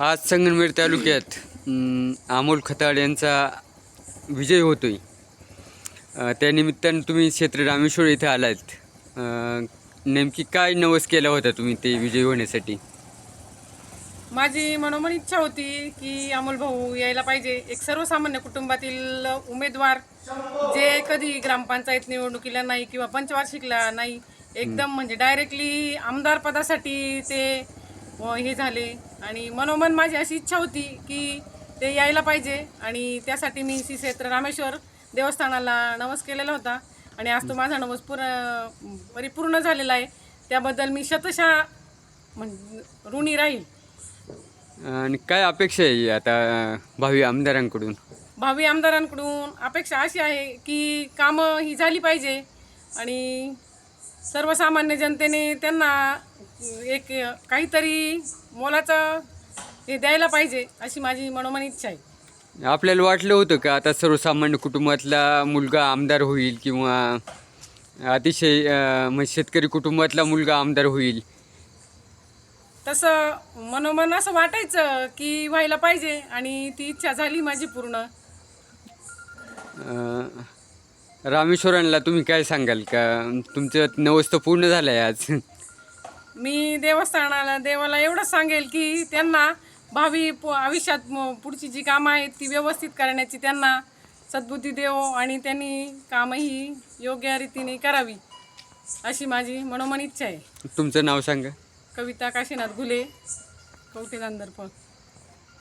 आज संगमनेर तालुक्यात अमोल खताळ यांचा विजय होतोय. अं, त्यानिमित्तानं तुम्ही क्षेत्र रामेश्वर इथं आलात. नेमकी काय नवस केला होता तुम्ही ते विजयी होण्यासाठी? माझी मनोमन इच्छा होती की अमोल भाऊ यायला पाहिजे. एक सर्वसामान्य कुटुंबातील उमेदवार जे कधी ग्रामपंचायत निवडणुकीला नाही किंवा पंचवार्षिकला नाही एकदम म्हणजे डायरेक्टली आमदार पदासाठी ते हे झाले. आणि मनोमन माझी अशी इच्छा होती की ते यायला पाहिजे. आणि त्यासाठी मी श्री क्षेत्र रामेश्वर देवस्थानाला नवस केलेला होता. आणि आज तो माझा नवस पूर्ण परिपूर्ण झालेला आहे. त्याबद्दल मी शतशः ऋणी राहील. आणि काय अपेक्षा आहे आता भावी आमदारांकडून? भावी आमदारांकडून अपेक्षा अशी आहे की कामं ही झाली पाहिजे. आणि सर्वसामान्य जनतेने त्यांना एक काहीतरी मोलाचं हे द्यायला पाहिजे अशी माझी मनोमन इच्छा आहे. आपल्याला वाटलं होतं का आता सर्वसामान्य कुटुंबातला मुलगा आमदार होईल किंवा अतिशय अं, म्हणजे शेतकरी कुटुंबातला मुलगा आमदार होईल? तसं मनोमन असं वाटायचं की व्हायला पाहिजे आणि ती इच्छा झाली माझी पूर्ण. अं, रामेश्वरांना तुम्ही काय सांगाल का? तुमचं नवस तर पूर्ण झालं आहे आज. मी देवस्थानाला देवाला एवढंच सांगेल की त्यांना भावी पु- आयुष्यात पुढची जी कामं आहेत ती व्यवस्थित करण्याची त्यांना सद्बुद्धी देव आणि त्यांनी कामं ही योग्य रीतीने करावी अशी माझी मनोमन इच्छा आहे. तुमचं नाव सांगा. कविता काशीनाथ घुले कवठे गांधर्प